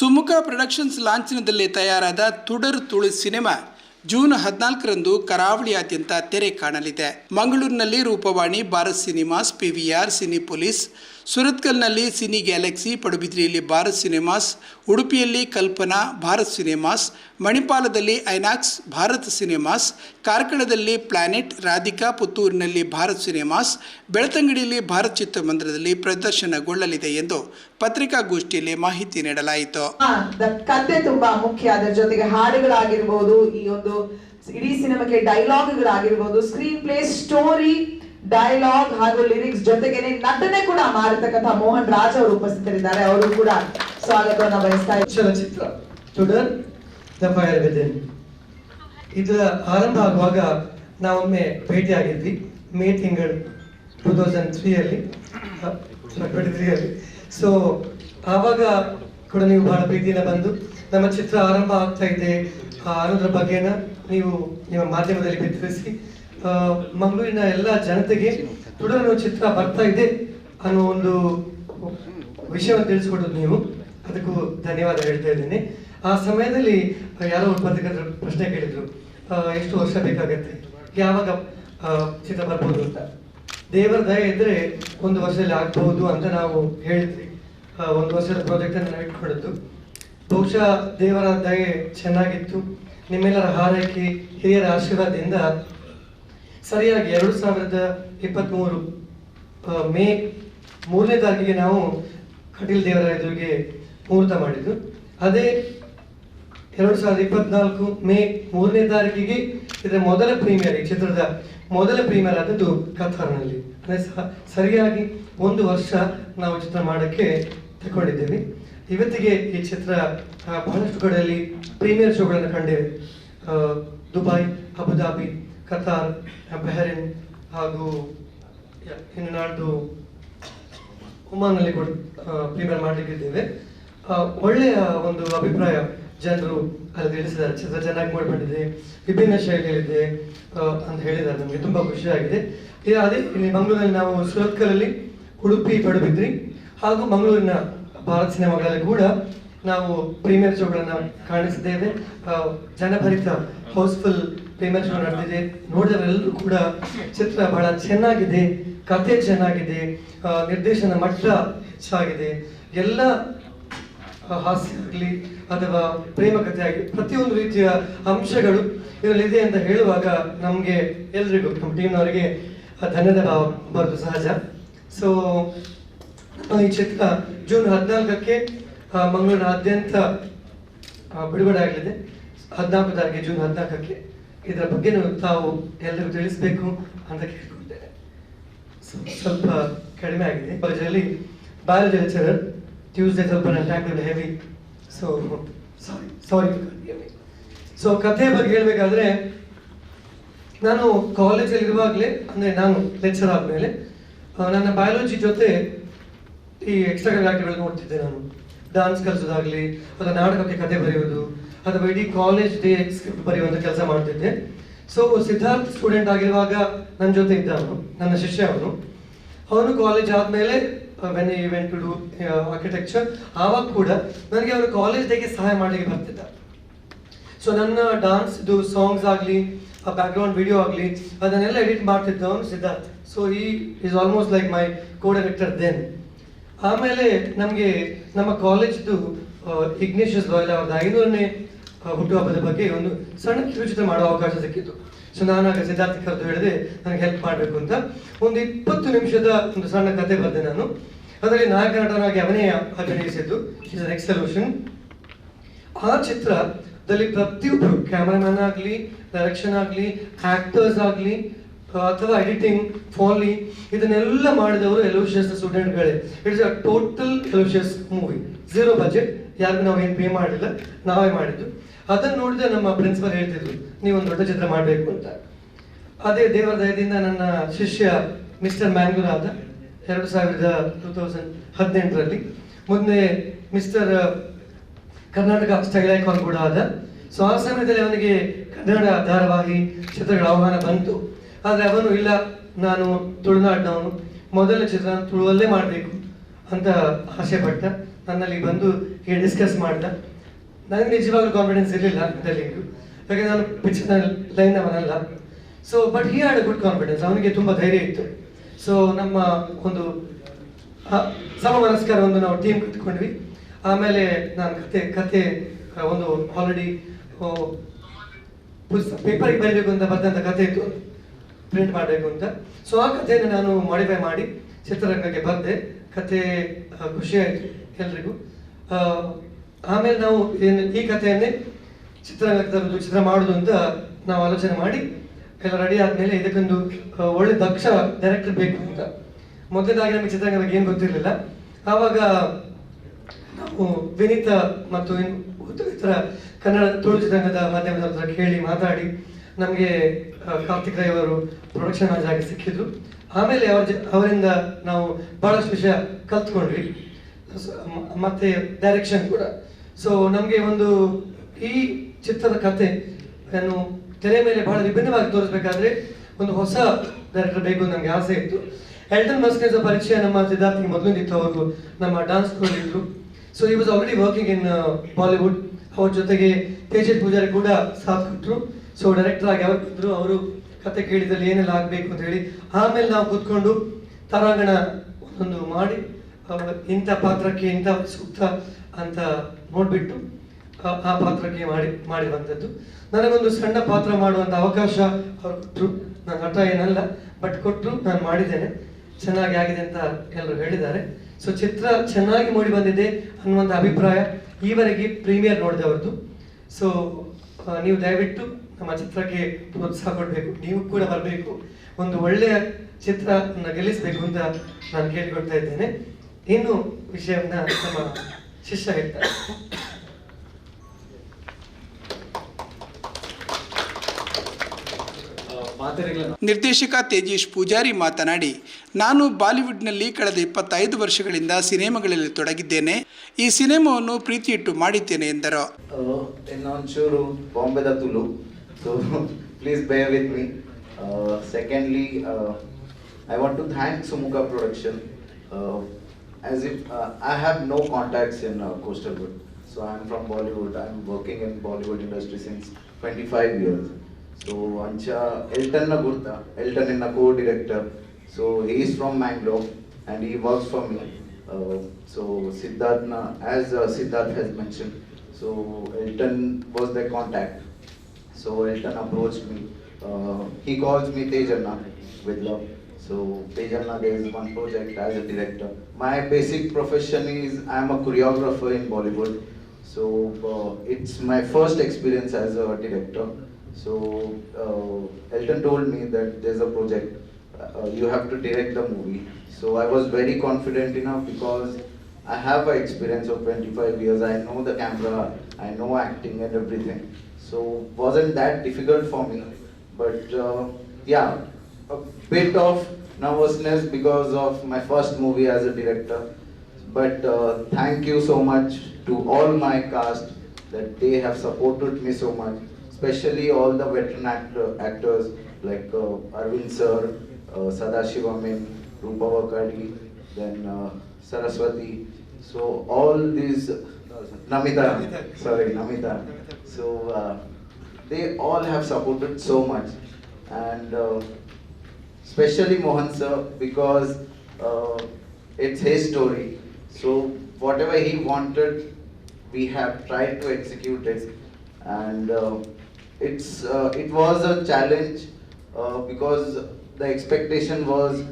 Sumukha productions ಲಾಂಛನದಲ್ಲಿ ತಯಾರಾದ ತುಡರ್ Tulu cinema June ಹದಿನಾಲ್ಕರಂದು ಕರಾವಳಿಯಾದ್ಯಂತ ತೆರೆ ಕಾಣಲಿದೆ. ಮಂಗಳೂರಿನಲ್ಲಿ Roopavani, Bharat cinemas PVR Cinepolis ಸುರತ್ಕಲ್ನಲ್ಲಿ cine galaxy, ಪಡುಬಿದ್ರಿಯಲ್ಲಿ ಭಾರತ್ ಸಿನಿಮಾಸ್, ಉಡುಪಿಯಲ್ಲಿ ಕಲ್ಪನಾ, ಭಾರತ್ ಸಿನಿಮಾಸ್, ಮಣಿಪಾಲದಲ್ಲಿ ಐನಾಕ್ಸ್, ಭಾರತ್ ಸಿನಿಮಾಸ್, ಕಾರ್ಕಳದಲ್ಲಿ ಪ್ಲಾನೆಟ್, ರಾಧಿಕಾ ಪುತ್ತೂರಿನಲ್ಲಿ ಭಾರತ್ ಸಿನಿಮಾಸ್, ಬೆಳತಂಗಡಿಯಲ್ಲಿ ಭಾರತ್ ಚಿತ್ರಮಂದಿರದಲ್ಲಿ ಪ್ರದರ್ಶನಗೊಳ್ಳಲಿದೆ ಎಂದು ಪತ್ರಿಕಾಗೋಷ್ಠಿಯಲ್ಲಿ ಮಾಹಿತಿ ನೀಡಲಾಯಿತು. ಕತೆ ತುಂಬಾ ಮುಖ್ಯ. ಅದರ ಜೊತೆಗೆ ಹಾಡುಗಳಾಗಿರ್ಬೋದು, ಈ ಒಂದು ಇಡೀ ಸಿನಿಮಾಕ್ಕೆ ಡೈಲಾಗ್ಗಳಾಗಿರ್ಬೋದು ಸ್ಕ್ರೀನ್ ಪ್ಲೇ ಸ್ಟೋರಿ ಡೈಲಾಗ್ ಹಾಗೂ ಲಿರಿಕ್ಸ್ ಜೊತೆಗೆ ನಟನೆ ಕೂಡ ಮಾಡಿರ್ತಕ್ಕಂಥ ಮೋಹನ್ ರಾಜ್ ಅವರು ಉಪಸ್ಥಿತರಿದ್ದಾರೆ. ಅವರು ಕೂಡ ಸ್ವಾಗತವನ್ನು ಬಯಸ್ತಾ ಚಿತ್ರ ಚಲನಚಿತ್ರ ಟುಡರ್ ದ ಫೈರ್ ವಿದಿನ್. ಇದರ ಆರಂಭ ಆಗುವಾಗ ನಾವೊಮ್ಮೆ ಭೇಟಿಯಾಗಿದ್ವಿ. ಮೇ ತಿಂಗಳು ಟೂ ತೌಸಂಡ್ ತ್ರೀಯಲ್ಲಿ ಟ್ವೆಂಟಿ ತ್ರೀಯಲ್ಲಿ ಸೊ ಆವಾಗ ಕೂಡ ನೀವು ಬಹಳ ಪ್ರೀತಿಯಿಂದ ಬಂದು ನಮ್ಮ ಚಿತ್ರ ಆರಂಭ ಆಗ್ತಾ ಇದೆ. ಅನ್ನೋದ್ರ ಬಗ್ಗೆನ ನೀವು ನಿಮ್ಮ ಮಾಧ್ಯಮದಲ್ಲಿ ಬಿತ್ತರಿಸಿ ಮಂಗಳೂರಿನ ಎಲ್ಲ ಜನತೆಗೆ ತುಡನೋ ಚಿತ್ರ ಬರ್ತಾ ಇದೆ ಅನ್ನೋ ಒಂದು ವಿಷಯವನ್ನು ತಿಳಿಸ್ಕೊಟ್ಟದ್ದು ನೀವು. ಅದಕ್ಕೂ ಧನ್ಯವಾದ ಹೇಳ್ತಾ ಇದ್ದೀನಿ. ಆ ಸಮಯದಲ್ಲಿ ಯಾರೋ ಒಬ್ಬ ಪತ್ರಕರ್ತರು ಪ್ರಶ್ನೆ ಕೇಳಿದ್ರು. ಎಷ್ಟು ವರ್ಷ ಬೇಕಾಗತ್ತೆ? ಯಾವಾಗ ಚಿತ್ರ ಬರ್ಬೋದು ಅಂತ. ದೇವರ ದಯ ಇದ್ರೆ ಒಂದು ವರ್ಷದಲ್ಲಿ ಆಗ್ಬಹುದು ಅಂತ ನಾವು ಹೇಳಿದ್ವಿ. ಒಂದು ವರ್ಷದ ಪ್ರಾಜೆಕ್ಟ್ ಅನ್ನು ನಾವು ಇಟ್ಕೊಂಡಿದ್ದು ಬಹುಶಃ ದೇವರ ದಯೆ ಚೆನ್ನಾಗಿತ್ತು. ನಿಮ್ಮೆಲ್ಲರ ಹಾರೈಕೆ, ಹಿರಿಯರ ಆಶೀರ್ವಾದದಿಂದ ಸರಿಯಾಗಿ ಎರಡು ಸಾವಿರದ ಇಪ್ಪತ್ತ್ಮೂರು ಮೇ ಮೂರನೇ ತಾರೀಕಿಗೆ ನಾವು ಕಟೀಲ್ ದೇವರ ಎದುರಿಗೆ ಮುಹೂರ್ತ ಮಾಡಿದ್ದು. ಅದೇ ಎರಡು ಸಾವಿರದ ಇಪ್ಪತ್ನಾಲ್ಕು ಮೇ ಮೂರನೇ ತಾರೀಕಿಗೆ ಇದರ ಮೊದಲ ಪ್ರೀಮಿಯರ್, ಈ ಚಿತ್ರದ ಮೊದಲ ಪ್ರೀಮಿಯರ್ ಆದದ್ದು ಕಥಾರ್ನಲ್ಲಿ ಅಂದರೆ ಸರಿಯಾಗಿ ಒಂದು ವರ್ಷ ನಾವು ಚಿತ್ರ ಮಾಡೋಕ್ಕೆ ತಗೊಂಡಿದ್ದೇವೆ ಇವತ್ತಿಗೆ ಈ ಚಿತ್ರ ಬಹಳಷ್ಟು ಕಡೆಯಲ್ಲಿ ಪ್ರೀಮಿಯರ್ ಶೋಗಳನ್ನು ಕಂಡೇವೆ. Dubai Abu Dhabi Qatar Bahrain ಹಾಗೂ ಇನ್ನು ನಾಡ್ದು ಉಮಾನಲ್ಲಿ ಕೂಡ ಪ್ರೀಮಿಯರ್ ಮಾಡಲಿಕ್ಕಿದ್ದೇವೆ. ಒಳ್ಳೆಯ ಒಂದು ಅಭಿಪ್ರಾಯ ಜನರು ಅಲ್ಲಿ ತಿಳಿಸಿದ್ದಾರೆ. ಚಿತ್ರ ಚೆನ್ನಾಗಿ ಮೂಡಿಬಂದಿದೆ ವಿಭಿನ್ನ ಶೈಲಿಯಲ್ಲಿದೆ ಅಂತ ಹೇಳಿದ್ದಾರೆ. ನಮಗೆ ತುಂಬ ಖುಷಿಯಾಗಿದೆ. ಅದೇ ಇಲ್ಲಿ ಮಂಗಳೂರಿನಲ್ಲಿ ನಾವು ಸುರತ್ಕಲಲ್ಲಿ ಉಡುಪಿ ಪಡುಬಿದ್ರಿ ಹಾಗೂ ಮಂಗಳೂರಿನ ಭಾರತ್ ಸಿನಿಮಾಗಳಲ್ಲಿ ಕೂಡ ನಾವು ಪ್ರೀಮಿಯರ್ ಶೋಗಳನ್ನು ಕಾಣಿಸಿದ್ದೇವೆ. ಜನಭರಿತ, ಹೌಸ್ಫುಲ್ ಪ್ರೀಮಿಯರ್ ಶೋ ನಡೆದಿದೆ. ನೋಡಿದವರೆಲ್ಲರೂ ಕೂಡ ಚಿತ್ರ ಬಹಳ ಚೆನ್ನಾಗಿದೆ ಕಥೆ ಚೆನ್ನಾಗಿದೆ ನಿರ್ದೇಶನ ಮಟ್ಟ ಹೆಚ್ಚಾಗಿದೆ ಎಲ್ಲ ಹಾಸ್ಯ ಆಗಲಿ ಅಥವಾ ಪ್ರೇಮ ಕಥೆ ಆಗಲಿ ಪ್ರತಿಯೊಂದು ರೀತಿಯ ಅಂಶಗಳು ಇದರಲ್ಲಿದೆ ಅಂತ ಹೇಳುವಾಗ ನಮಗೆ ಎಲ್ರಿಗೂ ನಮ್ಮ ಟೀಮ್ನವರಿಗೆ ಧನ್ಯದ ಭಾವ ಬರೋದು ಸಹಜ. ಸೊ ಈ ಚಿತ್ರ ಜೂನ್ ಹದಿನಾಲ್ಕಕ್ಕೆ ಮಂಗಳೂರಿನಾದ್ಯಂತ ಬಿಡುಗಡೆ ಆಗಲಿದೆ. ಹದಿನಾಲ್ಕು ತಾರೀಕಿಗೆ ಜೂನ್ ಹದಿನಾಲ್ಕಕ್ಕೆ. ಇದರ ಬಗ್ಗೆ ತಾವು ಎಲ್ಲರಿಗೂ ತಿಳಿಸ್ಬೇಕು ಅಂತ ಕೇಳ್ಕೊಳ್ತೇನೆ ಸ್ವ- ಸ್ವಲ್ಪ ಕಡಿಮೆ ಆಗಿದೆ. ಕಾಲೇಜಲ್ಲಿ ಬಯಾಲಜಿ ಲೆಕ್ಚರರ್ ಟ್ಯೂಸ್ಡೇ ಸ್ವಲ್ಪ ನನ್ನ table heavy so sorry sorry so ಕಥೆ ಬಗ್ಗೆ ಹೇಳಬೇಕಾದ್ರೆ, ನಾನು ಕಾಲೇಜಲ್ಲಿ ಇರುವಾಗಲೇ, ಅಂದರೆ ನಾನು ಲೆಕ್ಚರ್ ಆದಮೇಲೆ ನನ್ನ ಬಯಾಲಜಿ ಜೊತೆ ಈ ಎಕ್ಸ್ಟ್ರಾ ಆಕ್ಟಿವಿಟಿ ನೋಡ್ತಿದ್ದೆ ನಾನು. ಡಾನ್ಸ್ ಕಲಿಸೋದಾಗಲಿ, ಅಥವಾ ನಾಟಕಕ್ಕೆ ಕತೆ ಬರೆಯೋದು ಅಥವಾ ಇಡೀ ಕಾಲೇಜ್ ಡೇ ಸ್ಕ್ರಿಪ್ಟ್ ಬರೆಯುವಂಥ ಕೆಲಸ ಮಾಡ್ತಿದ್ದೆ ಸೊ ಸಿದ್ಧಾರ್ಥ್ ಸ್ಟೂಡೆಂಟ್ ಆಗಿರುವಾಗ ನನ್ನ ಜೊತೆ ಇದ್ದ ಅವನು, ನನ್ನ ಶಿಷ್ಯ ಅವನು. ಅವನು ಕಾಲೇಜ್ ಆದಮೇಲೆ when he went to do architecture ಆವಾಗ ಕೂಡ ನನಗೆ ಅವನು ಕಾಲೇಜ್ ಡೇಗೆ ಸಹಾಯ ಮಾಡಲಿಕ್ಕೆ ಬರ್ತಿದ್ದ. ಸೊ ನನ್ನ ಡಾನ್ಸ್ ಇದು ಸಾಂಗ್ಸ್ ಆಗಲಿ, ಆ ಗ್ರೌಂಡ್ ವಿಡಿಯೋ ಆಗಲಿ, ಅದನ್ನೆಲ್ಲ ಎಡಿಟ್ ಮಾಡ್ತಿದ್ದ ಅವನು Siddharth. So he is almost like my co director then ಆಮೇಲೆ ನಮಗೆ ನಮ್ಮ ಕಾಲೇಜ್ದು ಇಗ್ನೇಶಸ್ ಗೋಯಲ್ ಅವ್ರದ್ದು ಐನೂರನೇ ಹುಟ್ಟುಹಬ್ಬದ ಬಗ್ಗೆ ಒಂದು ಸಣ್ಣ ಕಿರುಚಿತ್ರ ಮಾಡೋ ಅವಕಾಶ ಸಿಕ್ಕಿತ್ತು. ಸೊ ನಾನು ಸಿದ್ಧಾರ್ಥ ಕರೆದು ಹೇಳಿದೆ, ನನಗೆ ಹೆಲ್ಪ್ ಮಾಡಬೇಕು ಅಂತ. ಒಂದು ಇಪ್ಪತ್ತು ನಿಮಿಷದ ಒಂದು ಸಣ್ಣ ಕತೆ ಬರೆದೆ ನಾನು. ಅದರಲ್ಲಿ ನಾಯಕ ನಟನಾಗಿ ಅವನೇ ಅಭಿನಯಿಸಿದ್ದು. ಇಸ್ ಅನ್ ಎಕ್ಸಲ್ಯೂಷನ್ ಆ ಚಿತ್ರದಲ್ಲಿ ಪ್ರತಿಯೊಬ್ಬರು ಕ್ಯಾಮ್ರಾಮನ್ ಆಗಲಿ ಡೈರೆಕ್ಷನ್ ಆಗಲಿ ಆಕ್ಟರ್ಸ್ ಆಗಲಿ ಅಥವಾ ಎಡಿಟಿಂಗ್ ಫಾಲಿ ಇದನ್ನೆಲ್ಲ ಮಾಡಿದವರು Aloysius ಸ್ಟೂಡೆಂಟ್ಗಳೇ it's a total Aloysius movie zero budget ಯಾರಿಗೂ ನಾವು ಏನು ಪೇ ಮಾಡಿಲ್ಲ, ನಾವೇ ಮಾಡಿದ್ದು. ಅದನ್ನು ನೋಡಿದ್ರೆ ನಮ್ಮ ಪ್ರಿನ್ಸಿಪಲ್ ಹೇಳ್ತಿದ್ರು ಒಂದು ದೊಡ್ಡ ಚಿತ್ರ ಮಾಡಬೇಕು ಅಂತ. ಅದೇ ದೇವರ ದಯದಿಂದ ನನ್ನ ಶಿಷ್ಯ ಮಿಸ್ಟರ್ ಮ್ಯಾಂಗ್ಲೂರ್ ಆದ ಎರಡು ಸಾವಿರದ ಟೂ ತೌಸಂಡ್ ಹದಿನೆಂಟರಲ್ಲಿ ಮುಂದೆ ಮಿಸ್ಟರ್ ಕರ್ನಾಟಕ ಸ್ಟೈಲ್ ಐಕಾನ್ ಕೂಡ ಆದ. ಸೊ ಆ ಸಮಯದಲ್ಲಿ ಅವನಿಗೆ ಕನ್ನಡ ಧಾರಾವಾಹಿ ಚಿತ್ರಗಳ ಆಹ್ವಾನ ಬಂತು. ಆದರೆ ಅವನು, ಇಲ್ಲ, ನಾನು ತುಳುನಾಡಿನವನು. ಮೊದಲ ಚಿತ್ರ ತುಳುವಲ್ಲೇ ಮಾಡಬೇಕು, ಅಂತ ಆಸೆ ಪಟ್ಟ. ನನ್ನಲ್ಲಿ ಬಂದು ಹೀಗೆ ಡಿಸ್ಕಸ್ ಮಾಡ್ದ. ನನಗೆ ನಿಜವಾಗ್ಲೂ ಕಾನ್ಫಿಡೆನ್ಸ್ ಇರಲಿಲ್ಲ ಇದರಲ್ಲಿ. ಯಾಕಂದ್ರೆ ನಾನು picture line Avanalla so but he had a good confidence ಅವನಿಗೆ ತುಂಬ ಧೈರ್ಯ ಇತ್ತು. ಸೊ ನಮ್ಮ ಒಂದು ಸಮಮನಸ್ಕರ ಒಂದು ನಾವು ಟೀಮ್ ಕಟ್ಕೊಂಡ್ವಿ ಆಮೇಲೆ ನಾನು ಕತೆ ಕತೆ ಒಂದು ಆಲ್ರೆಡಿ ಪೇಪರ್ಗೆ ಬರಬೇಕು ಅಂತ ಬರ್ದಂಥ ಕತೆ ಇತ್ತು. ಪ್ರಿಂಟ್ ಮಾಡಬೇಕು ಅಂತ. ಸೊ ಆ ಕಥೆಯನ್ನು ನಾನು ಮಾಡಿಫೈ ಮಾಡಿ ಚಿತ್ರರಂಗಕ್ಕೆ ಬಂದೆ. ಕಥೆ ಖುಷಿಯಾಯಿತು ಎಲ್ರಿಗೂ. ಆಮೇಲೆ ನಾವು ಏನು, ಈ ಕಥೆಯನ್ನೇ ಚಿತ್ರರಂಗಕ್ಕೆ ತರುವುದು ಚಿತ್ರ ಮಾಡೋದು ಅಂತ ನಾವು ಆಲೋಚನೆ ಮಾಡಿ, ಎಲ್ಲ ರೆಡಿ ಆದಮೇಲೆ ಇದಕ್ಕೊಂದು ಒಳ್ಳೆ ದಕ್ಷ ಡೈರೆಕ್ಟರ್ ಬೇಕು ಅಂತ. ಮೊದಲಾಗಿ ನಮಗೆ ಚಿತ್ರರಂಗಕ್ಕೆ ಏನು ಗೊತ್ತಿರಲಿಲ್ಲ. ಆವಾಗ ನಾವು ವಿನೀತ ಮತ್ತು ಇತರ ಕನ್ನಡ ತುಳು ಚಿತ್ರರಂಗದ ಮಾಧ್ಯಮದ ಹತ್ರ ಕೇಳಿ ಮಾತಾಡಿ ನಮಗೆ ಕಾರ್ತಿಕ್ ರೈ ಅವರು ಪ್ರೊಡಕ್ಷನ್ ಆಗಿ ಸಿಕ್ಕಿದ್ರು. ಆಮೇಲೆ ಅವ್ರ ಅವರಿಂದ ನಾವು ಬಹಳಷ್ಟು ವಿಷಯ ಕಲ್ತ್ಕೊಂಡ್ವಿ. ಮತ್ತೆ ಡೈರೆಕ್ಷನ್ ಕೂಡ. ಸೊ ನಮಗೆ ಒಂದು, ಈ ಚಿತ್ರದ ಕತೆ ಅನ್ನು ತೆರೆ ಮೇಲೆ ಬಹಳ ವಿಭಿನ್ನವಾಗಿ ತೋರಿಸ್ಬೇಕಾದ್ರೆ ಒಂದು ಹೊಸ ಡೈರೆಕ್ಟರ್ ಬೇಕು ನನಗೆ ಆಸೆ ಇತ್ತು. ಎಲ್ಟನ್ ಮಸ್ಕೇಜ್ ಪರಿಚಯ ನಮ್ಮ ಸಿದ್ಧಾರ್ಥಿಗೆ ಮೊದಲಿಂದಿತ್ತು. ಅವರು ನಮ್ಮ ಡಾನ್ಸ್ ಸ್ಕೂಲ್ ಇದ್ರು. So he was already working in Bollywood ಅವ್ರ ಜೊತೆಗೆ ತೇಜಸ್ ಪೂಜಾರಿ ಕೂಡ ಸಾಥ್ ಕೊಟ್ಟರು ಸೊ ಡೈರೆಕ್ಟರ್ ಆಗಿ ಯಾವತ್ತಿದ್ರು ಅವರು ಕತೆ ಕೇಳಿದಲ್ಲಿ ಏನೆಲ್ಲ ಆಗಬೇಕು ಅಂತ ಹೇಳಿ ಆಮೇಲೆ ನಾವು ಕೂತ್ಕೊಂಡು ತರಾಂಗಣ ಒಂದು ಮಾಡಿ ಇಂಥ ಪಾತ್ರಕ್ಕೆ ಇಂಥ ಸೂಕ್ತ ಅಂತ ನೋಡ್ಬಿಟ್ಟು, ಆ ಪಾತ್ರಕ್ಕೆ ಮಾಡಿ, ಮಾಡಿರುವಂಥದ್ದು. ನನಗೊಂದು ಸಣ್ಣ ಪಾತ್ರ ಮಾಡುವಂಥ ಅವಕಾಶ ಅವ್ರು ಕೊಟ್ಟರು ನನ್ನ ನಟ ಏನಲ್ಲ ಬಟ್ ಕೊಟ್ಟರು ನಾನು ಮಾಡಿದ್ದೇನೆ. ಚೆನ್ನಾಗಿ ಆಗಿದೆ ಅಂತ ಎಲ್ಲರೂ ಹೇಳಿದ್ದಾರೆ. ಸೊ ಚಿತ್ರ ಚೆನ್ನಾಗಿ ಮೂಡಿ ಬಂದಿದೆ ಅನ್ನುವಂಥ ಅಭಿಪ್ರಾಯ ಈವರೆಗೆ ಪ್ರೀಮಿಯರ್ ನೋಡಿದವರದ್ದು. ಸೊ ನೀವು ದಯವಿಟ್ಟು ನಮ್ಮ ಚಿತ್ರಕ್ಕೆ ಪ್ರೋತ್ಸಾಹ ಕೊಡಬೇಕು. ನೀವು ಕೂಡ ಬರಬೇಕು. ಒಂದು ಒಳ್ಳೆಯ ಚಿತ್ರ ಗೆಲ್ಲಿಸಬೇಕು ಅಂತ ನಾನು ಕೇಳಿಕೊಳ್ತಾ ಇದ್ದೇನೆ. ಇನ್ನು ವಿಷಯವನ್ನ ನಮ್ಮ ಶಿಷ್ಯ ಹೇಳ್ತಾರೆ. ನಿರ್ದೇಶಕ ತೇಜೇಶ್ ಪೂಜಾರಿ ಮಾತನಾಡಿ ನಾನು ಬಾಲಿವುಡ್ನಲ್ಲಿ ಕಳೆದ ಇಪ್ಪತ್ತೈದು ವರ್ಷಗಳಿಂದ ಸಿನಿಮಾಗಳಲ್ಲಿ ತೊಡಗಿದ್ದೇನೆ. ಈ ಸಿನಿಮಾವನ್ನು ಪ್ರೀತಿಯಿಟ್ಟು ಮಾಡಿದ್ದೇನೆ ಎಂದರು. So please bear with me. Uh, secondly, uh, I want to thank Sumuka Production. Uh, as if uh, I have no contacts in uh, coastal wood. So I'm from Bollywood. I'm working in Bollywood industry since 25 years. So Ancha Elton Nagurta, Elton is a co-director. So he is from Mangalore and he works for me. Uh, so Siddharth, as Siddharth has mentioned, so Elton was the contact. So Elton approached me. Uh, he calls me Tejanna with love. So Tejanna, there is one project as a director. My basic profession is I am a choreographer in Bollywood. So uh, it's my first experience as a director. So uh, Elton told me that there's a project uh, you have to direct the movie. So I was very confident enough because I have an experience of 25 years. I know the camera, I know acting and everything. So wasn't that difficult for me. But uh, yeah, a bit of nervousness because of my first movie as a director. But uh, thank you so much to all my cast that they have supported me so much, especially all the veteran actor, actors like uh, Arvind sir, uh, Sadashivamin, Rupa Vakadi, then uh, Saraswati. So all these, Namita, sorry, Namita. So uh, they all have supported so much. And uh, especially Mohan sir because uh, it's his story. So whatever he wanted, we have tried to execute it, and uh, it's uh, it was a challenge uh, because the expectation was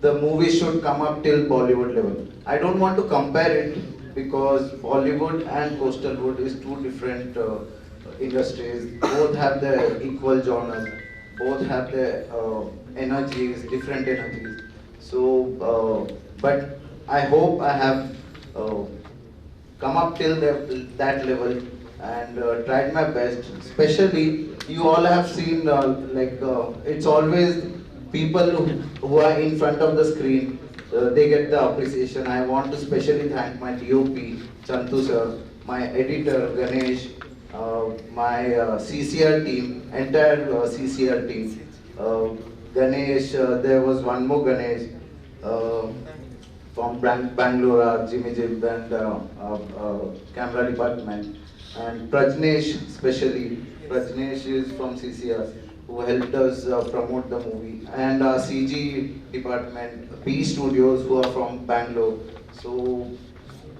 the movie should come up till Bollywood level. I don't want to compare it because Bollywood and coastal wood is two different uh, industries. Both have their equal genres. Both have their uh, energies, different energies. So, uh, but I hope I have uh, come up till the, that level and uh, tried my best. Especially, you all have seen uh, like it's always people who, who are in front of the screen. Uh, they get the appreciation. I want to specially thank my TOP, Chantu sir, my editor Ganesh, uh, my uh, CCR team, entire uh, CCR team. Uh, Ganesh, uh, there was one more Ganesh. From Bang- Bangalore, Jimmy Jib and camera department. And Prajnesh especially, Prajnesh is from CCR who helped us uh, promote the movie. And uh, CG department, P Studios who are from Bangalore. So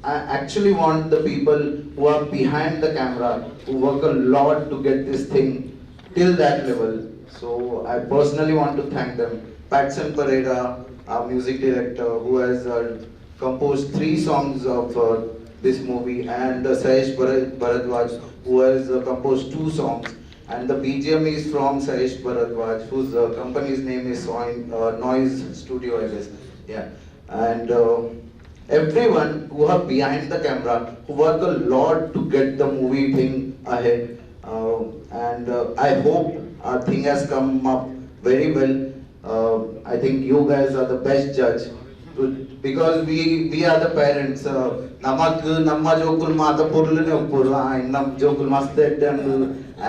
I actually want the people who are behind the camera, who work a lot to get this thing till that level. So I personally want to thank them. Patson Pereira, our music director, who has uh, composed three songs of uh, this movie, and uh, Sayesh Bharadwaj, who has uh, composed two songs. And the BGM is from Suresh Bharadwaj, whose uh, company's name is Soin, uh, Noise Studio, I guess. Yeah. And uh, everyone who are behind the camera, who work a lot to get the movie thing ahead. Uh, and uh, I hope our thing has come up very well. Uh, I think you guys are the best judge. because we we are the parents Namak namakku namma jokul mata porlune porla jokul and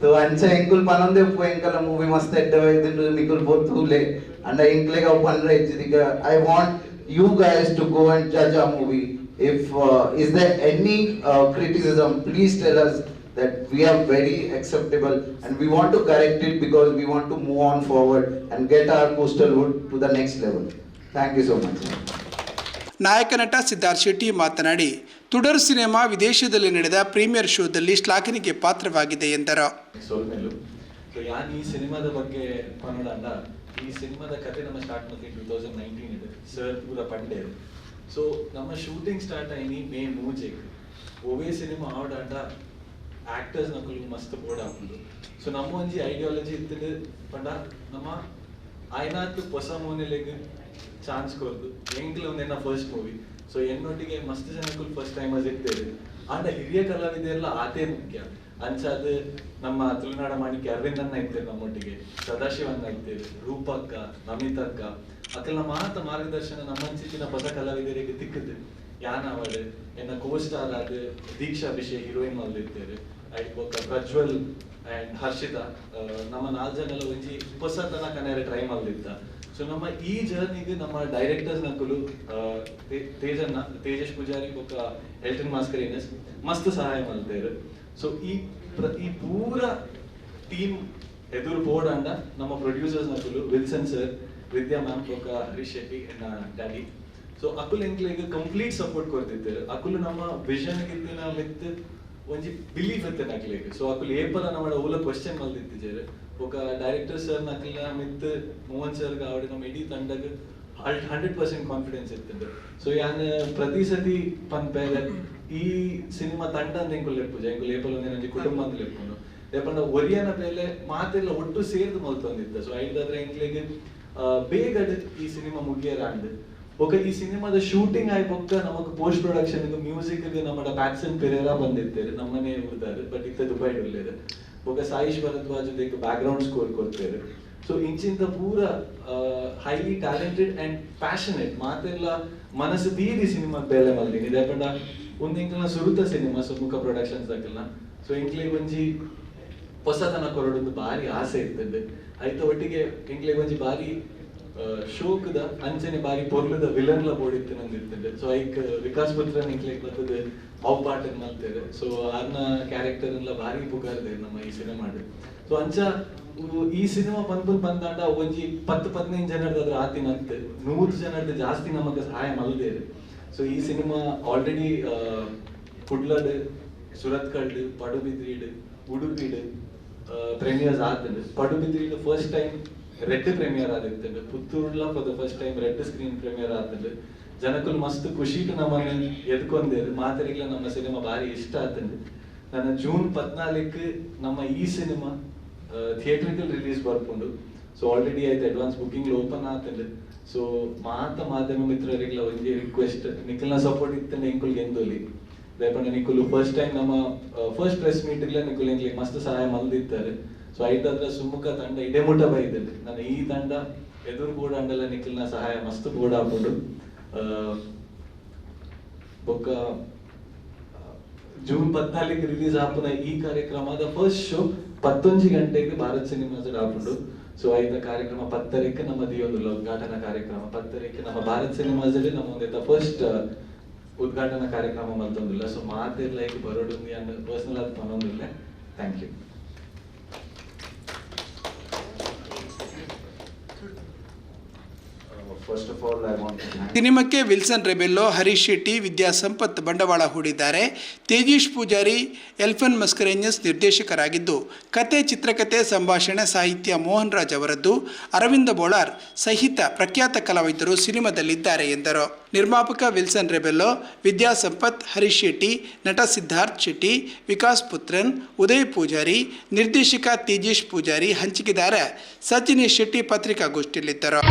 तो अंचा इंकुल पनंदे पो इंकल movie मस्त एड्डे वैदिंडु Nikul बोतुले and I include upon Rajidika. I want you guys to go and judge our movie. If uh, is there any uh, criticism, please tell us that we are very acceptable and we want to correct it because we want to move on forward and get our coastal wood to the next level. Thank you so much. ನಾಯಕ ನಟ ಸಿದ್ಧಾರ್ಥ್ ಶೆಟ್ಟಿ ಮಾತನಾಡಿ ತುಡರ್ cinema ವಿದೇಶದಲ್ಲಿ ನಡೆದ premier ಶೋದಲ್ಲಿ ಶ್ಲಾಘನೆಗೆ ಪಾತ್ರವಾಗಿದೆ ಎಂದರು. So ನಮ್ಮ shooting start ಆಯ್ನಿ ಮೇ ಮೂಜೆಗ್. ಒವೇ ಸಿನಿಮಾ ಆಡಾಂಡ ಆಕ್ಟರ್ಸ್ ನಕಲು ಮಸ್ತ್ ಬೋರ್ಡ್ ಹಾಕೊಂಡು ಸೊ ನಮ್ಮ ಒಂಜಿ ಐಡಿಯಾಲಜಿ ಇತ್ತು ಪಂಡ, ನಮ್ಮ ಆಯ್ನಾತ್ ಹೊಸ ಮೂನೆಲೆಗ್ ಚಾನ್ಸ್ ಕೊರ್ದು ಎಂಗ್ಲ ಒಂದೇನ ಫಸ್ಟ್ ಮೂವಿ ಸೊ ಎನ್ನೊಟ್ಟಿಗೆ ಮಸ್ತ್ ಜನಕ್ಕೂ ಫಸ್ಟ್ ಟೈಮ್ ಸಿಗ್ತೇವೆ ಆಂಡ ಹಿರಿಯ ಕಲಾವಿದೆಲ್ಲ ಆತೇ ಮುಖ್ಯ. ಅಂಚ ಅದು ನಮ್ಮ ತುಳುನಾಡ ಮಾಣಿಕ್ಯ ಅರವಿಂದನ್ನ ಇರ್ತೇವೆ ನಮ್ಮೊಟ್ಟಿಗೆ ಸದಾಶಿವನ್ನ ಇರ್ತೇವೆ, ರೂಪಕ್ಕ, ನಮಿತಕ್ಕ. ಅಕಲ ಮಾತ ಮಾರ್ಗದರ್ಶನ ನಮ್ಮ ನಮ್ಮಂಚಿನ ಪದ ಕಲಾವಿದರಿಗೆ ತಿಕ್ಕದೆ ಯಾನ್ ಅವಡ್ ಎನ್ನ ಕೋ ಸ್ಟಾರ್ ಆದ ದೀಕ್ಷಾ ಅಭಿಷೇಕ್ ಹೀರೋಯಿನ್ ಮಲ್ದಿರ್ತೇವೆ ಆಯ್ತು ಪ್ರಜ್ವಲ್ ಅಂಡ್ ಹರ್ಷಿತಾ. ನಮ್ಮ ನಾಲ್ಕು ಜನ ಎಲ್ಲ ಒಂಜಿ ಹೊಸತನ ಕನ್ನಡ ಟ್ರೈ ಮಲ್ದಿತ್ತ ಸೊ ನಮ್ಮ ಈ ಜರ್ನಿಗೆ ನಮ್ಮ ಡೈರೆಕ್ಟರ್ ನಕಲು ತೇಜನ್ನ ತೇಜಸ್ ಪೂಜಾರಿ ಬೊಕ್ಕ ಎಲ್ಟನ್ ಮಾಸ್ಕರಿನಸ್ ಮಸ್ತ್ ಸಹಾಯ ಮಲ್ತೇರು ಸೊ ಈ ಪ್ರತಿ ಪೂರ ಟೀಮ್ ಎದುರು ಬೋರ್ಡ್ ಅಂಡ ನಮ್ಮ ಪ್ರೊಡ್ಯೂಸರ್ಸ್ ನಕಲು ವಿಲ್ಸನ್ ಸರ್ ವಿದ್ಯಾ ಮ್ಯಾಮ್ ಬೊಕ್ಕ ಹರೀಶ್ ಶೆಟ್ಟಿ ಎನ್ನ ಡ್ಯಾಡಿ ಸೊ ಅಕುಲ್ ಎಂಕ್ಲೆಗ್ ಕಂಪ್ಲೀಟ್ ಸಪೋರ್ಟ್ ಕೊಡ್ತಿದ್ದೇವೆ ಅಕುಲ್ ನಮ್ಮ ವಿಷನ್ ಗಿತ್ತಿನ ವಿತ್ ಒಂಜಿ ಬಿಲೀಫ್ ಎತ್ತನ ಅಕ್ಲೆಗ್ ಸೊ ಅಕುಲು ಏಪಲ ನಮ್ಮ ಓಲ ಕ್ವಶನ್ ಮಲ್ದಿತ್ತಿಜೆರ್ ಒಕ ಡೈರೆಕ್ಟರ್ ಸರ್ ನಕಲ ಮಿತ್ ಮೋಹನ್ ಸರ್ ಗಾವಡಿ ನಮ್ಮ ಇಡೀ ತಂಡಗ್ ಹಂಡ್ರೆಡ್ ಪರ್ಸೆಂಟ್ ಕಾನ್ಫಿಡೆನ್ಸ್ ಇರ್ತದೆ ಸೊ ಯಾನ್ ಪ್ರತಿ ಸತಿ ಪನ್ಪೆ ಈ ಸಿನಿಮಾ ತಂಡ ಅಂತ ಎಂಕುಲ್ ಲೆಪ್ಪುಜ ಎಂಕುಲ್ ಏಪಲ ಒಂದೇ ನಂಜಿ ಕುಟುಂಬ ಅಂತ ಲೆಪ್ಪುನು. ಯಾಕಂಡ ಒರಿಯನ ಮೇಲೆ ಮಾತೆಲ್ಲ ಒಟ್ಟು ಸೇರ್ದು ಮಲ್ತೊಂದಿತ್ತ. ಸೊ ಐದಾದ್ರೆ ಎಂಕ್ಲೆಗ್ ಬೇಗ ಈ ಸಿನಿಮಾ ಮುಗಿಯರ ಅಂಡ್ ఒక ಈ ಸಿನಿಮಾದ ಶೂಟಿಂಗ್ ಆಯ್ ಪಕ್ಕ ನಮಕ್ ಪೋಸ್ಟ್ ಪ್ರೊಡಕ್ಷನ್ ಇದು ಮ್ಯೂಸಿಕ್ಗೆ ನಮ್ಮ ಪ್ಯಾಕ್ಸನ್ ಪೆರೇರಾ ಬಂದಿರ್ತೇವೆ ನಮ್ಮನೆ ಇರ್ತಾರೆ ಬಟ್ ಇತ್ತ ದುಬೈ ಒಳ್ಳೇದು ಒಬ್ಬ ಸಾಯಿಶ್ ಭರದ್ವಾಜ್ ಇದಕ್ಕೆ ಬ್ಯಾಕ್ ಗ್ರೌಂಡ್ ಸ್ಕೋರ್ ಕೊಡ್ತಾರೆ. ಸೊ ಇಂಚಿಂದ ಪೂರ ಹೈಲಿ ಟ್ಯಾಲೆಂಟೆಡ್ ಅಂಡ್ ಪ್ಯಾಷನೇಟ್ ಮಾತೆಲ್ಲ ಮನಸ್ಸು ತೀರಿ ಸಿನಿಮಾ ಬೇಲೆ ಮಲ್ತೀನಿ ಇದೇ ಪಂಡ ಒಂದು ಸುರುತ ಸಿನಿಮಾ, ಸುಮುಖ ಪ್ರೊಡಕ್ಷನ್ಸ್ ಹಾಕಲ್ನ ಸೊ ಇಂಕ್ಲಿ ಒಂಜಿ ಹೊಸತನ ಕೊರಡೊಂದು ಭಾರಿ ಆಸೆ ಇರ್ತದೆ. ಆಯ್ತು ಒಟ್ಟಿಗೆ ಇಂಕ್ಲಿ ಒಂಜಿ ಬಾರಿ ಶೋಕದ ಅಂಚನೆ ಬಾರಿ ಪೊರ್ಲದ ವಿಲನ್ಲ ಬೋಡಿತ್ತು ನಂದಿರ್ತದೆ ಸೊ ಐಕ್ ವಿಕಾಸ್ ಪುತ್ರ ನಿಂಕ್ಲೆ ಬರ್ತದೆ ಅವ್ ಪಾಟನ್ ಮಾಡ್ತೇವೆ ಸೊ ಅರ್ನ ಕ್ಯಾರೆಕ್ಟರ್ ಎಲ್ಲ ಭಾರಿ ಪುಗಾರ್ದೆ ನಮ್ಮ ಈ ಸಿನಿಮಾಡ್ ಸೊ ಅಂಚ ಈ ಸಿನಿಮಾ ಪನ್ಪುನ್ ಬಂದಾಟ ಒಂಜಿ ಪತ್ತು ಪದಿನೈದು ಜನದ ಅದ್ರ ಆತಿನ ಅಂತೆ. ನೂರು ಜನದ ಜಾಸ್ತಿ ನಮಗೆ ಸಹಾಯ ಮಲ್ದೇರು ಸೊ ಈ ಸಿನಿಮಾ ಆಲ್ರೆಡಿ ಕುಡ್ಲಡ್, ಸುರತ್ಕಲ್ಡ್, ಪಡುಬಿದ್ರೀಡ್, ಉಡುಪಿಡ್ ಪ್ರೀಮಿಯರ್ಸ್ ಆತಂಡು ಪಡುಬಿದ್ರೀಡ್ ಫಸ್ಟ್ ಟೈಮ್ ರೆಡ್ ಪ್ರೀಮಿಯರ್ ಆದಿರ್ತಂಡು ಪುತ್ತೂರ್ಲ for the first time red screen premier ಆದ್ಮೇಲೆ ಜನಕ್ಕೂ ಮಸ್ತ್ ಖುಷಿಟು ನಮ್ಮನ್ನ ಎದ್ಕೊಂಡೇರು ಮಾತರಿಗ್ಲ ನಮ್ಮ ಸಿನಿಮಾ ಭಾರಿ ಇಷ್ಟ ಆತಂದ್ರೆ ನನ್ನ ಜೂನ್ ಪದ್ನಾಲ್ಕು ನಮ್ಮ ಈ ಸಿನಿಮಾ ಥಿಯೇಟ್ರಿಕಲ್ ರಿಲೀಸ್ ಬರ್ಕೊಂಡು ಸೊ ಆಲ್ರೆಡಿ ಆಯ್ತು ಅಡ್ವಾನ್ಸ್ ಬುಕಿಂಗ್ ಓಪನ್ ಆತಂದ್ರೆ ಸೊ ಮಾತ ಮಾಧ್ಯಮ ಮಿತ್ರರಿಗ್ಲ ಒಂಜಿ ರಿಕ್ವೆಸ್ಟ್ ನಿಖಲ್ನ ಸಪೋರ್ಟ್ ಇತ್ತಂದ್ರೆ ಇಂಕುಲ್ ಎಂದೋಲಿ ದಯಪಂಡ ನಿಖುಲು ಫಸ್ಟ್ ಟೈಮ್ ನಮ್ಮ ಫಸ್ಟ್ ಪ್ರೆಸ್ ಮೀಟ್ ಇಲ್ಲ ನಿಖುಲ್ ಎಂಕ್ಲಿ ಮಸ್ತ್ ಸಹಾಯ ಮಲ್ದಿದ್ದಾರೆ. ಸೊ ಐದಾದ್ರೆ ಸುಮುಖ ತಂಡ ಇಡೆ ಮುಟ್ಟ ಬೈದಲ್ಲಿ ನಾನು ಈ ತಂಡ ಎದುರು ಬೋರ್ಡ್ ಅಂಡಲ್ಲ ನಿಖಿಲ್ನ ಸಹಾಯ ಮಸ್ತ್ ಕೂಡ ಹಾಕೊಂಡು ಆ, ಬೊಕ್ಕ ಜೂನ್ ಪದ್ನಾಲ್ಕು ರಿಲೀಸ್ ಆಪುನ ಈ ಕಾರ್ಯಕ್ರಮದ ಫಸ್ಟ್ ಶೋ ಪತ್ತೊಂಜಿ ಗಂಟೆಗೆ ಭಾರತ್ ಸಿನಿಮಾಸ್ ಆಗ್ಬೋದು ಸೊ ಐದ ಕಾರ್ಯಕ್ರಮ ಪತ್ತರಕ್ಕೆ ನಮ್ಮದು ಈ ಉದ್ಘಾಟನಾ ಕಾರ್ಯಕ್ರಮ ಪತ್ತರಕ್ಕೆ ನಮ್ಮ ಭಾರತ್ ಅಲ್ಲಿ ನಮ್ಮ ಒಂದು ಫಸ್ಟ್ ಉದ್ಘಾಟನಾ ಕಾರ್ಯಕ್ರಮ ಮಲ್ತೊಂದಿಲ್ಲ ಸೊ ಮಾತಿರ್ಲ ಈಗ ಬರೋಡು ಪರ್ಸನಲ್ ಆಗಿ ಮನೊಂದಿಲ್ಲ. ಥ್ಯಾಂಕ್ ಯು ಸಿನಿಮಾಕ್ಕೆ ವಿಲ್ಸನ್ ರೆಬೆಲ್ಲೋ, ಹರೀಶ್ ಶೆಟ್ಟಿ, ವಿದ್ಯಾಸಂಪತ್ ಬಂಡವಾಳ ಹೂಡಿದ್ದಾರೆ. ತೇಜೀಶ್ ಪೂಜಾರಿ, ಎಲ್ಫನ್ ಮಸ್ಕರೇಂಜಸ್ ನಿರ್ದೇಶಕರಾಗಿದ್ದು, ಕತೆ ಚಿತ್ರಕಥೆ ಸಂಭಾಷಣೆ, ಸಾಹಿತ್ಯ ಮೋಹನ್ ರಾಜ್ ಅವರದ್ದು, ಅರವಿಂದ ಬೋಳಾರ್ ಸಹಿತ ಪ್ರಖ್ಯಾತ ಕಲಾವಿದರು ಸಿನಿಮಾದಲ್ಲಿದ್ದಾರೆ ಎಂದರು. ನಿರ್ಮಾಪಕ ವಿಲ್ಸನ್ ರೆಬೆಲ್ಲೋ, ವಿದ್ಯಾಸಂಪತ್, ಹರೀಶ್ ಶೆಟ್ಟಿ, ನಟ ಸಿದ್ಧಾರ್ಥ್ ಶೆಟ್ಟಿ, ವಿಕಾಸ್ ಪುತ್ರನ್, ಉದಯ್ ಪೂಜಾರಿ, ನಿರ್ದೇಶಕ ತೇಜೇಶ್ ಪೂಜಾರಿ ಹಂಚಿಕೆದಾರ ಸಚಿನ್ ಶೆಟ್ಟಿ ಪತ್ರಿಕಾಗೋಷ್ಠಿಯಲ್ಲಿದ್ದರು.